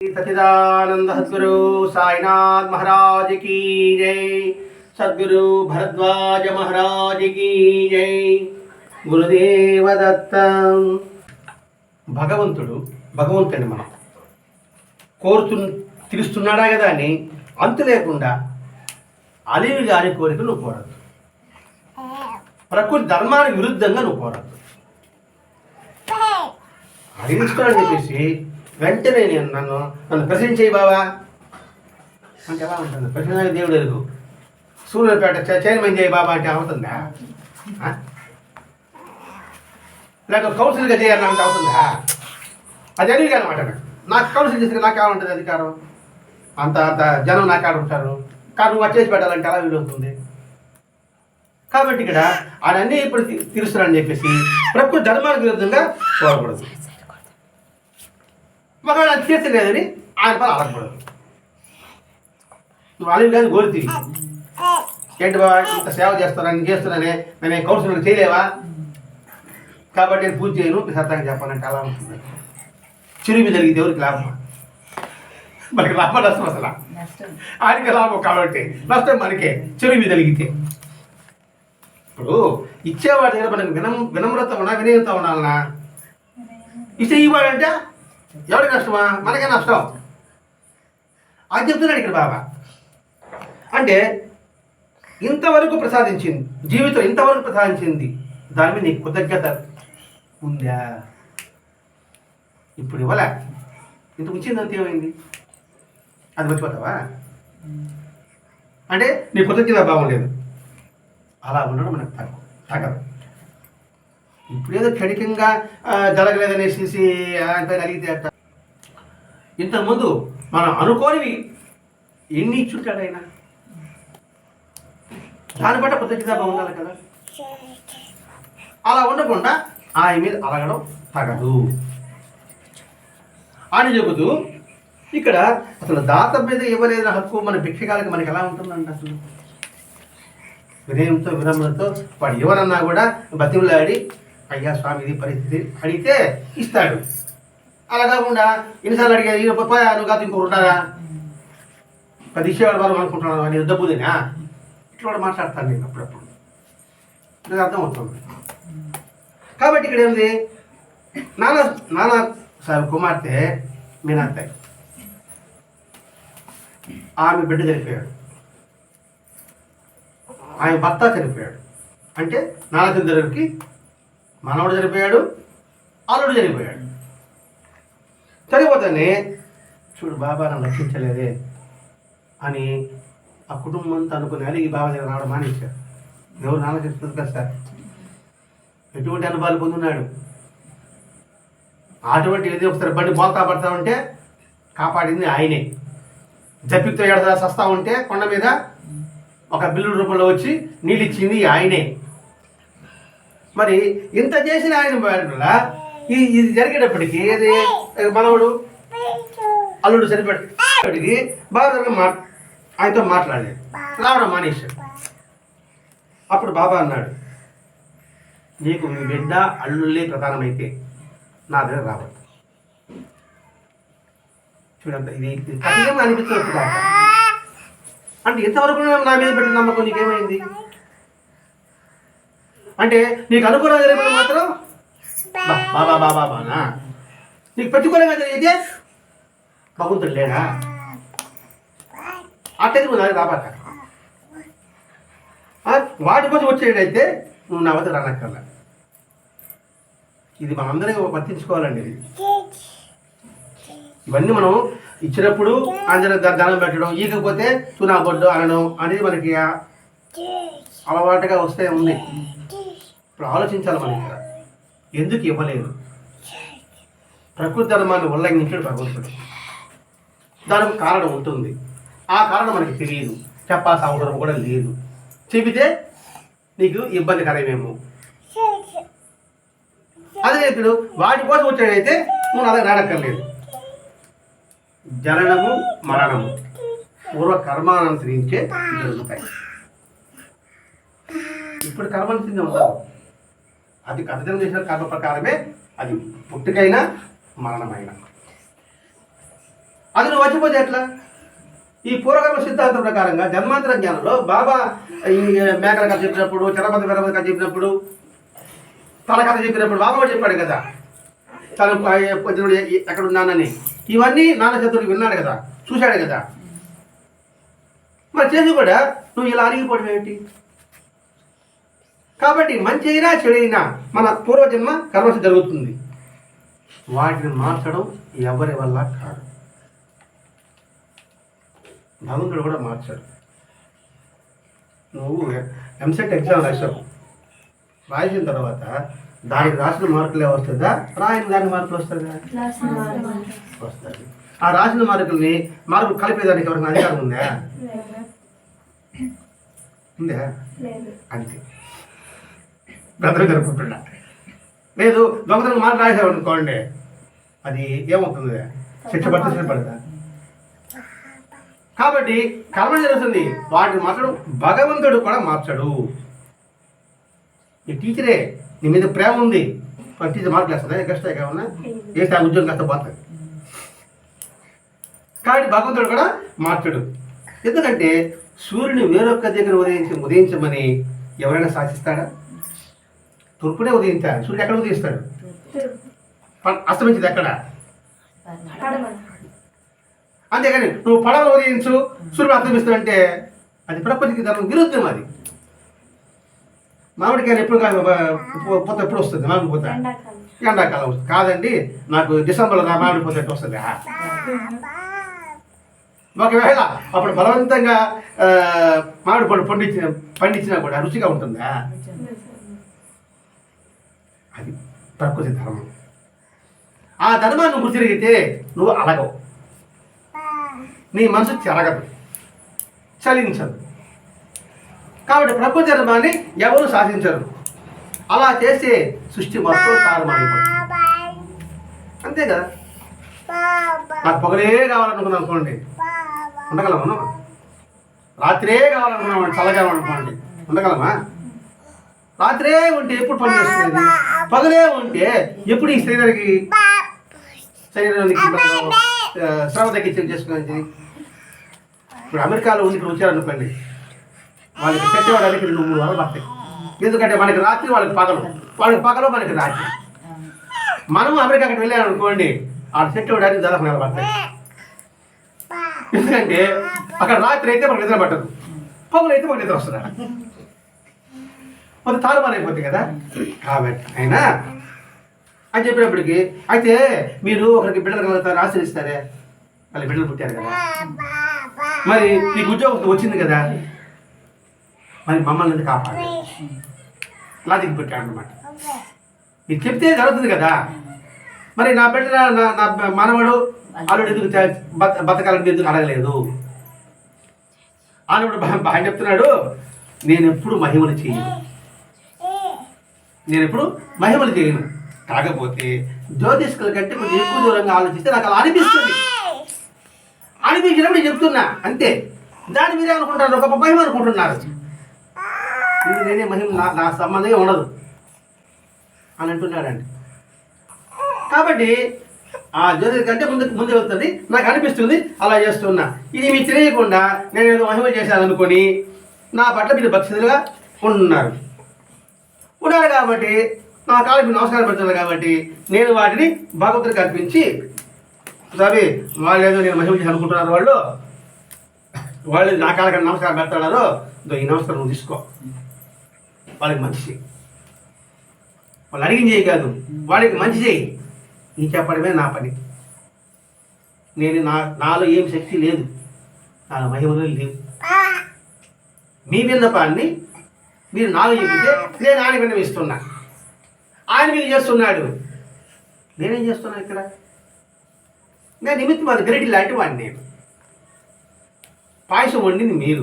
सचिदानंद सदगुरु साईनाथ महाराज की जय सदगुरु भरद्वाज महाराज की జై గురుదేవ దత్త భగవంతుడు భగవంతుడిని మనం కోరుతు తీరుస్తున్నాడా కదా అని అంతు లేకుండా అలివి గారి కోరిక నువ్వు కోరద్దు ప్రకృతి ధర్మానికి విరుద్ధంగా నువ్వు కోరద్దు అడిగిస్తున్నాడని చెప్పేసి వెంటనే నేను నన్ను నన్ను ప్రశ్న చేయి బావా. అంటే ఎలా ఉంటుంది? ప్రశ్న దేవుడు ఎరుగు. సూర్యపేట చైర్మన్ చేయి బాబా అంటే అవుతుందా? ఆ? లేక కౌన్సిల్గా చేయాలంటే అవుతుందా? అది అడిగి అనమాట నాకు కౌన్సిల్ చేస్తే నాకు ఎలా అధికారం? అంత అంత జనం నాకు ఉంటారు. కానీ నువ్వు వచ్చేసి పెట్టాలంటే అలా వీలవుతుంది కాబట్టి ఇక్కడ ఆడన్నీ ఇప్పుడు తీ- తీరుస్తున్నాడని చెప్పేసి ప్రకృతి ధర్మానికి విరుద్ధంగా కోరకూడదు ఒకవేళ అది తీర్చలేదని ఆయన పని అడగకూడదు నువ్వు కానీ గోరి తిరిగి ఏంటి బాబా ఇంత సేవ చేస్తానని చేస్తున్నానే నేను కౌన్సిలర్ చేయలేవా? కాబట్టి నేను పూజ చేయను నీకు సత్యంగా చెప్పాలంటే అలా ఉంటుంది. చిరుమి జరిగితే ఎవరికి లాభం? మనకి లాభం నష్టం అసలు. ఆయనకి లాభం కాబట్టి నష్టం మనకే చిరుమి జరిగితే. ఇప్పుడు ఇచ్చేవాడి దగ్గర మనకి వినం వినమ్రత ఉన్నా వినయత ఉండాలనా ఇస్తే ఇవ్వాలంటే ఎవరికి నష్టమా? మనకే నష్టం. అది చెప్తున్నాడు ఇక్కడ బాబా. అంటే ఇంతవరకు ప్రసాదించింది జీవితం ఇంతవరకు ప్రసాదించింది దాని మీద నీకు కృతజ్ఞత ఉందా? ఇప్పుడు ఇవ్వలే. ఇంత ఉంచిందంత ఏమైంది? అది మర్చిపోతావా? అంటే నీ కృతజ్ఞత భావం లేదు. అలా ఉండడం మనకు తగ్గదు. ఇప్పుడేదో క్షణికంగా జరగలేదనేసి అంత కలిగితే అట్ట ఇంతకుముందు మనం అనుకోనివి ఎన్ని ఇచ్చుంటాడు ఆయన దాన్ని బట్టి కృతజ్ఞత ఉండాలి కదా. అలా ఉండకుండా ఆయన మీద అలగడం తగదు. అని చెబుతూ ఇక్కడ అసలు దాత మీద ఇవ్వలేని హక్కు మన భిక్షకాలకి మనకి ఎలా ఉంటుందండి అసలు? వినయంతో వినమ్రతో వాడు ఎవరన్నా కూడా బతిమలాడి అయ్యా స్వామి ఇది పరిస్థితి. అడిగితే ఇస్తాడు. అలా కాకుండా ఎన్నిసార్లు అడిగారు ఈ పప్ప నువ్వు కాదు ఇంకొకరు ఉన్నారా? పది ఇచ్చేవాడు వాళ్ళు అనుకుంటున్నాను అని యుద్ధబుదినా ఇట్లా కూడా మాట్లాడతాను నేను అప్పుడప్పుడు. నాకు అర్థమవుతుంది. కాబట్టి ఇక్కడ ఏంది నాన్న నాన్న సార్ కుమార్తె మీనాత్తయ్య ఆమె బిడ్డ చనిపోయాడు. ఆయన భర్త చనిపోయాడు. అంటే నాన్నచంద్రుడికి మనవడు చనిపోయాడు అల్లుడు చనిపోయాడు. చనిపోతానే చూడు బాబా నన్ను రక్షించలేదే అని ఆ కుటుంబం అంతా అనుకుని బాబా దగ్గర రావడం మానేశారు. ఎవరు నాన్న చెప్తుంది కదా సార్? ఎటువంటి అనుభవాలు పొందున్నాడు? అటువంటి ఏదో ఒకసారి బండి బోల్తా పడతా ఉంటే కాపాడింది ఆయనే. జప్పితో ఎడదా సస్తా ఉంటే కొండ మీద ఒక బిల్లు రూపంలో వచ్చి నీళ్ళు ఇచ్చింది ఆయనే. మరి ఇంత చేసిన ఆయన వల్ల ఈ ఇది జరిగేటప్పటికి ఏది? మనవడు. అల్లుడు చనిపోయాడికి బాబా మా ఆయనతో మాట్లాడలేదు రావడం మానేశాడు. అప్పుడు బాబా అన్నాడు నీకు మీ బిడ్డ అల్లుళ్ళే ప్రధానమైతే నా దగ్గర రావద్దు. చూడండి ఇది ఇది కఠినంగా అనిపిస్తుంది అంటే ఇంతవరకు నా మీద పెట్టిన నమ్మకం నీకేమైంది? అంటే నీకు అనుకూలంగా జరిగిన మాత్రం బా- బాబా బాబా బానా నీకు ప్రతికూలంగా జరిగితే భగవంతుడు లేడా? అట్టది నువ్వు నాకు రాబాక. వాటి కోసం వచ్చేటైతే నువ్వు నా వద్ద రానక్కర్లా. ఇది మనందరం వర్తించుకోవాలండి ఇది. ఇవన్నీ మనం ఇచ్చినప్పుడు ఆంజనేయ ద- దండం పెట్టడం ఈకపోతే తునా బొడ్డు అనడం అనేది మనకి అలవాటుగా వస్తే ఉంది. ఇప్పుడు ఆలోచించాలి మనం ఇక్కడ ఎందుకు ఇవ్వలేదు? ప్రకృతి ధర్మాన్ని ఉల్లంఘించాడు భగవంతుడు. దానికి కారణం ఉంటుంది. ఆ కారణం మనకి తెలియదు. చెప్పాల్సిన అవసరం కూడా లేదు. చెబితే నీకు ఇబ్బందికరమేమో. అదే ఇప్పుడు వాటి కోసం వచ్చాడైతే నువ్వు అదే రాడక్కర్లేదు జననము మరణము. పూర్వ కర్మానుసరించే జరుగుతాయి. ఇప్పుడు కర్మానుసరించి ఉంటావు. అది కథజనం చేసిన కర్మ ప్రకారమే అది పుట్టుకైనా మరణమైనా. అది నువ్వు వచ్చిపోతే ఎట్లా? ఈ పూర్వకర్మ సిద్ధాంతం ప్రకారంగా జన్మాంతర జ్ఞానంలో బాబా ఈ మేకల కథ చెప్పినప్పుడు చరపతి వీరపతి కథ చెప్పినప్పుడు తన కథ చెప్పినప్పుడు బాబా కూడా చెప్పాడు కదా. తను పొద్దునుడు ఎక్కడ ఉన్నానని. ఇవన్నీ నాన్న చతుర్కి విన్నాడు కదా చూశాడు కదా. మరి చేసి కూడా నువ్వు ఇలా అరిగిపోవడం ఏంటి? కాబట్టి మంచి అయినా చెడైనా మన పూర్వజన్మ కర్మసి జరుగుతుంది. వాటిని మార్చడం ఎవరి వల్ల కాదు. భగవంతుడు కూడా మార్చాడు. నువ్వు ఎంసెట్ ఎగ్జామ్ రాసావు రాసిన తర్వాత దానికి రాసిన మార్కులే వస్తుందా? రాయని దానికి మార్కులు వస్తుందా? వస్తుంది ఆ రాసిన మార్కుల్ని మార్కులు కలిపేదానికి ఎవరికి అధికారం ఉందా? ఉందా? అంతే. బ్రదర్ జరుపుకుంటున్నా. లేదు దొంగతనం మాట రాసావు అనుకోండి అది ఏమవుతుంది? శిక్ష పడుతుంది పడదా కాబట్టి కర్మ జరుగుతుంది. వాటిని మాత్రం భగవంతుడు కూడా మార్చడు. నీ టీచరే నీ మీద ప్రేమ ఉంది. టీచర్ మార్కులు ఎక్స్ట్రా ఏమన్నా? వేస్తే ఆ ఉద్యోగం కాస్త పోతుంది. కాబట్టి భగవంతుడు కూడా మార్చడు. ఎందుకంటే సూర్యుని వేరొక్క దగ్గర ఉదయించి ఉదయించమని ఎవరైనా శాసిస్తాడా? తూర్పునే ఉదయించాలి. సూర్యుడు ఎక్కడ ఉదయిస్తాడు? ప- అస్తమించింది ఎక్కడ? అంతేగాని నువ్వు పడవ ఉదయించు సూర్యుడు అస్తమిస్తాడంటే అది ప్రపంచకి ధర్మం విరుద్ధం అది. మామిడికాయలు ఎప్పుడు కాదు పూత ఎప్పుడు వస్తుంది? మామిడి పూత? ఎండాకాలం వస్తుంది. కాదండి నాకు డిసెంబర్లో నా మామిడి పూత ఎట్టు వస్తుంది? ఒకవేళ అప్పుడు బలవంతంగా మామిడి పండు పండించిన పండించినా కూడా రుచిగా ఉంటుందా? అది ప్రకృతి ధర్మం. ఆ ధర్మాన్ని గుర్తిరిగితే తిరిగితే నువ్వు అలగవు. నీ మనసు చెరగదు చలించదు. కాబట్టి ప్రకృతి ధర్మాన్ని ఎవరు సాధించరు? అలా చేస్తే సృష్టి మొత్తం తారుమారిపోతుంది. అంతే కదా? నాకు పొగలే కావాలనుకున్నాను అనుకోండి. ఉండగలమా రాత్రే కావాలనుకున్నాం చల్లగా అనుకోండి. ఉండగలమా? రాత్రే ఉంటే ఎప్పుడు పని చేస్తుంది? పగలే ఉంటే ఎప్పుడు ఈ శరీరానికి శరీరానికి శ్రమ తగ్గించి చేసుకునేది ఇప్పుడు అమెరికాలో ఉండి ఇక్కడ వచ్చారనుకోండి వాళ్ళకి సెట్ అవ్వడానికి రెండు మూడు వారాలు పడతాయి. ఎందుకంటే మనకి రాత్రి వాళ్ళకి పగలు. వాళ్ళకి పగలు మనకి రాత్రి. మనం అమెరికా అక్కడికి వెళ్ళాను అనుకోండి ఆ సెట్ అవ్వడానికి దాదాపు నెల పడతాయి. ఎందుకంటే అక్కడ రాత్రి అయితే మనకు నిద్ర పట్టదు. పగులు అయితే మనకు నిద్ర వస్తుంది. మరి తారుమారు కదా? కాబట్టి అయినా? అని చెప్పినప్పటికీ అయితే మీరు ఒకరికి బిడ్డలు కలుగుతారు ఆశ్రయిస్తారే మళ్ళీ బిడ్డలు పుట్టారు కదా? మరి నీకు ఉద్యోగం వచ్చింది కదా? మరి మమ్మల్ని కాపాడు లాజిక్ పెట్టాడు అనమాట మీరు చెప్తే జరుగుతుంది కదా? మరి నా బిడ్డ నా నా మనవడు ఆలుడు ఎందుకు బతకాలని ఎందుకు అడగలేదు? అల్లుడు బా- బాగా చెప్తున్నాడు నేను ఎప్పుడు మహిమలు చేయను. నేను ఎప్పుడు మహిమలు చేయను. కాకపోతే జ్యోతిష్కుల కంటే కొంచెం ఎక్కువ దూరంగా ఆలోచిస్తే నాకు అలా అనిపిస్తుంది. అనిపించినప్పుడు చెప్తున్నా అంతే. దాని మీరే అనుకుంటారు ఒక మహిమ అనుకుంటున్నారు. ఇది నేనే మహిమ నా నా సంబంధమే ఉండదు. అని అంటున్నాడండి. కాబట్టి ఆ జ్యోతి కంటే ముందు ముందు వెళ్తుంది నాకు అనిపిస్తుంది అలా చేస్తున్నా. ఇది మీకు తెలియకుండా నేను ఏదో మహిమ చేశాను అనుకొని నా పట్ల మీరు భక్తులుగా ఉంటున్నారు. ఉన్నారు కాబట్టి నా కాళ్ళకి నమస్కారం పెడుతున్నారు కాబట్టి నేను వాటిని భగవంతుడికి అర్పించి సరే వాళ్ళు ఏదో నేను చేసి అనుకుంటున్నారు వాళ్ళు. వాళ్ళు నా కాళ్ళకి నమస్కారం పెడుతున్నారు ఇదో ఈ నమస్కారం నువ్వు తీసుకో. వాళ్ళకి మంచి చేయి వాళ్ళు అడిగిన చేయి కాదు వాళ్ళకి మంచి చేయి నీ చెప్పడమే నా పని. నేను నా నాలో ఏం శక్తి లేదు. నాలో మహిమలు లేవు. మీ విన్నపాన్ని మీరు నాలో చెబితే నేను ఆయన విన్నవిస్తున్నా ఆయన మీరు చేస్తున్నాడు. నేనేం చేస్తున్నా ఇక్కడ? నేను నిమిత్తం అది గరిటి లాంటి వాడిని. నేను పాయసం వండింది మీరు.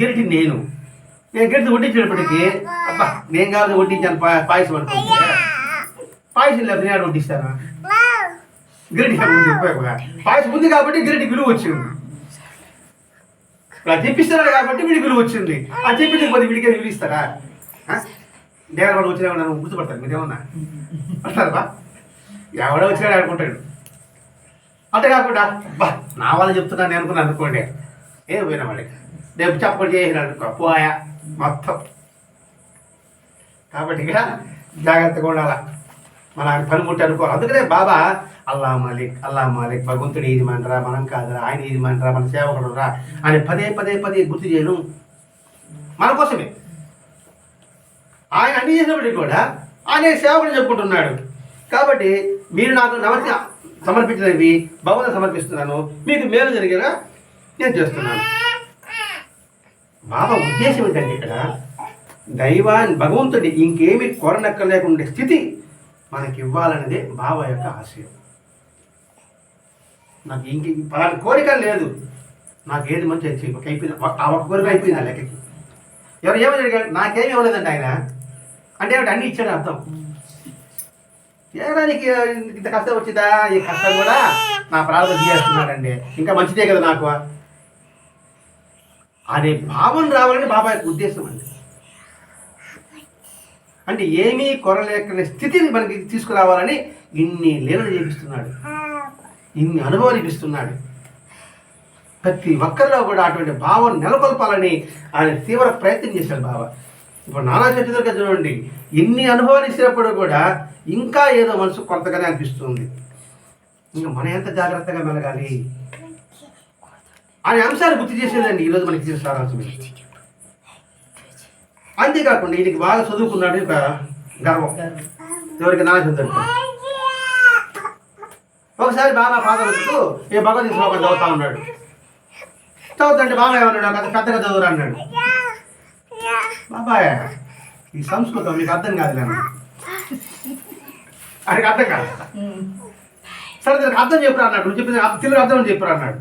గిరిటి నేను. నేను గిరిటి వడ్డించినప్పటికీ అబ్బా నేను కాదు వడ్డించాను పా- పాయసం అనుకుంటే. పాయసం లేదు నేను వడ్డిస్తానా? గిరిటి పాయసం ఉంది కాబట్టి గిరిటి విలువ వచ్చింది. ఇప్పుడు అది తెప్పిస్తున్నాడు కాబట్టి వీడికి విలువ వచ్చింది. అది చెప్పింది కొద్ది వీడికి విలువ ఇస్తారా దేవర వాడు వచ్చినా నన్ను గుర్తుపడతారు మీరేమన్నా పడతారు బా? ఎవడో వచ్చినాడు అనుకుంటాడు అంతే కాకుండా బా నా వాళ్ళు చెప్తున్నాను నేను అనుకున్నాను అనుకోండి. ఏ పోయినా వాడికి రేపు చప్పటి చేసినాడు అనుకో పోయా మొత్తం. కాబట్టి ఇక జాగ్రత్తగా ఉండాల? మన పనిముట్టి అనుకో. అందుకనే బాబా అల్లా మాలిక్ అల్లా మాలిక్ భగవంతుడు ఏది మనరా మనం కాదురా ఆయన ఏది మనరా మన సేవకుడు రా అని పదే పదే పదే గుర్తు చేయడం మన కోసమే. ఆయన అన్ని చేసినప్పటికీ కూడా ఆయన సేవకుడు చెప్పుకుంటున్నాడు. కాబట్టి మీరు నాకు నమస్తి సమర్పించినవి భగవంతు సమర్పిస్తున్నాను. మీకు మేలు జరిగేలా నేను చేస్తున్నాను. బాబా ఉద్దేశం ఏంటంటే ఇక్కడ దైవాన్ని భగవంతుడి ఇంకేమి కోరనక్కర్లేకుండా స్థితి మనకి ఇవ్వాలన్నదే బాబా యొక్క ఆశయం. నాకు ఇంక పలాంటి కోరిక లేదు. నాకు ఏది మంచి చెయ్యి. ఒక అయిపోయింది. ఒక- ఆ ఒక్క కోరిక అయిపోయింది ఆ లెక్కకి. ఎవరు ఏమని అడిగాడు? నాకేమి ఇవ్వలేదండి ఆయన. అంటే ఏమిటి? అన్ని ఇచ్చాడు అర్థం. ఏడా నీకు ఇంత కష్టం వచ్చిందా? ఈ కష్టం కూడా నా ప్రార్థన చేస్తున్నాడండి ఇంకా మంచిదే కదా నాకు. అనే భావం రావాలని బాబా ఉద్దేశం అండి. అంటే ఏమీ కొరలేకని స్థితిని మనకి తీసుకురావాలని ఇన్ని లీలలు చేపిస్తున్నాడు. ఇన్ని అనుభవాలు ప్రతి ఒక్కరిలో కూడా అటువంటి భావం నెలకొల్పాలని ఆయన తీవ్ర ప్రయత్నం చేశాడు బావ ఇప్పుడు నానా చతుర్గా చూడండి ఇన్ని అనుభవాలు ఇచ్చినప్పుడు కూడా ఇంకా ఏదో మనసు కొత్తగానే అనిపిస్తుంది. ఇంకా మనం ఎంత జాగ్రత్తగా మెలగాలి? అనే అంశాలు గుర్తు చేసేదండి ఈరోజు మనకి తీసిన సారాంశం అంతేకాకుండా ఈయనకి బాగా చదువుకున్నాడు ఒక గర్వం. ఎవరికి? నానా చదువుతాడు ఒకసారి బాగా ఫాదర్కు ఏ భగవద్గీత శ్లోకం చదువుతా ఉన్నాడు. చదువుతుంటే బాబాయ్ ఏమన్నాడు? కథ పెద్దగా చదువురా అన్నాడు. బాబాయ్ ఈ సంస్కృతం మీకు అర్థం కాదు నేను ఆయనకి అర్థం కాదు. సరే దీనికి అర్థం చెప్పురా అన్నాడు. నువ్వు చెప్పింది తెలుగు అర్థం చెప్పురా అన్నాడు.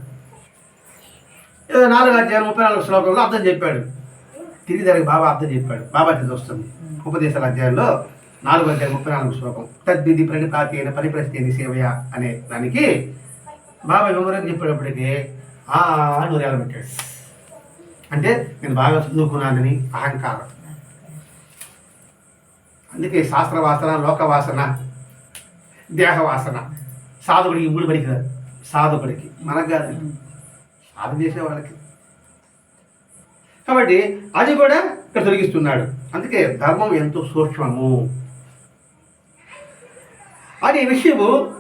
ఏదో నాలుగు అధ్యాయం ముప్పై నాలుగు శ్లోకంలో అర్థం చెప్పాడు. తిరిగి దానికి బాబా అర్థం చెప్పాడు. బాబా ఇది వస్తుంది. ఉపదేశాల అధ్యాయంలో నాలుగు వందల ముప్పై నాలుగు శ్లోకం. తద్విధి ప్రణిపాతి అయిన పరిప్రస్థితి సేవయ అనే దానికి బాబా వివరం చెప్పేటప్పటికి ఆ నూరేళ్ళు పెట్టాడు. అంటే నేను బాగా చదువుకున్నానని అహంకారం. అందుకే శాస్త్రవాసన లోకవాసన దేహవాసన. సాధకుడికి ఇప్పుడు పనికి సాధకుడికి. మనకు కాదు. సాధన చేసే వాళ్ళకి. కాబట్టి అది కూడా ఇక్కడ తొలగిస్తున్నాడు. అందుకే ధర్మం ఎంతో సూక్ష్మము. అనే విషయము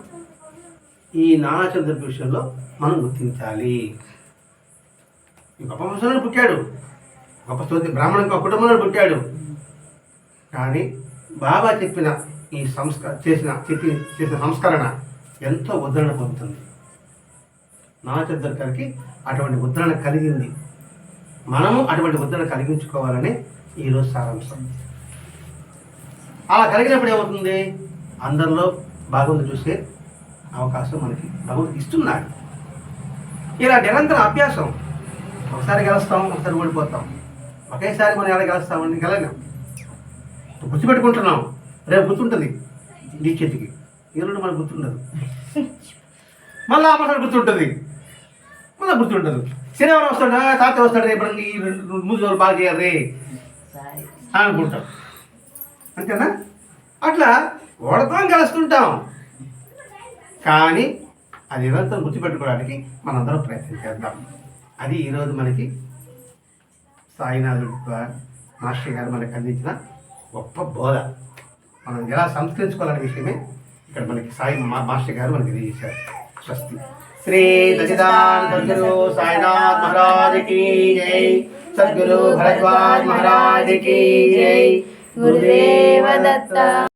ఈ నానాచంద్ర విషయంలో మనం గుర్తించాలి. ఈ గొప్ప వంశంలో పుట్టాడు గొప్ప స్తోతి బ్రాహ్మణ కుటుంబంలో పుట్టాడు. కానీ బాబా చెప్పిన ఈ సంస్క చేసిన చెప్పి చేసిన సంస్కరణ ఎంతో ఉద్ధరణ పొందుతుంది. నాచంద్ర గారికి అటువంటి ఉద్ధరణ కలిగింది. మనము అటువంటి ఉద్ధరణ కలిగించుకోవాలని ఈరోజు సారాంశం. అలా కలిగినప్పుడు ఏమవుతుంది? అందరిలో బాగుంది చూసే అవకాశం మనకి భగవంతుడు ఇస్తున్నాడు. ఇలా నిరంతర అభ్యాసం ఒకసారి గెలుస్తాం ఒకసారి ఓడిపోతాం. ఒకేసారి మనం ఎలా గెలుస్తామని గెలగాం గుర్తుపెట్టుకుంటున్నాం. రేపు గుర్తుంటుంది నీ చేతికి. ఈరోజు మనకు గుర్తుండదు. మళ్ళీ ఆ మసాలా గుర్తుంటుంది. మళ్ళీ గుర్తుండదు. శనివారం వస్తాడు "ఆ, తాత వస్తాడు రేపు రండి, ఈ రెండు మూడు రోజులు బాగా చేయాలి రే. అని అనుకుంటాం. అంతేనా? అట్లా ఓడతాం కలుస్తుంటాం. కానీ అది నిరంతరం గుర్తుపెట్టుకోవడానికి మనందరం ప్రయత్నం చేద్దాం. అది ఈరోజు మనకి సాయినాథుడు మాస్టర్ గారు మనకు అందించిన గొప్ప బోధ. మనం ఎలా సంస్కరించుకోవాలనే విషయమే ఇక్కడ మనకి సాయి మాస్టర్ గారు మనకి తెలియజేశారు. స్వస్తి. శ్రీ సచిదానందరు సాయినాథ్ మహారాజకి జై. సద్గురు భరద్వాజ్ మహారాజ్ జై. గురుదేవ దత్త.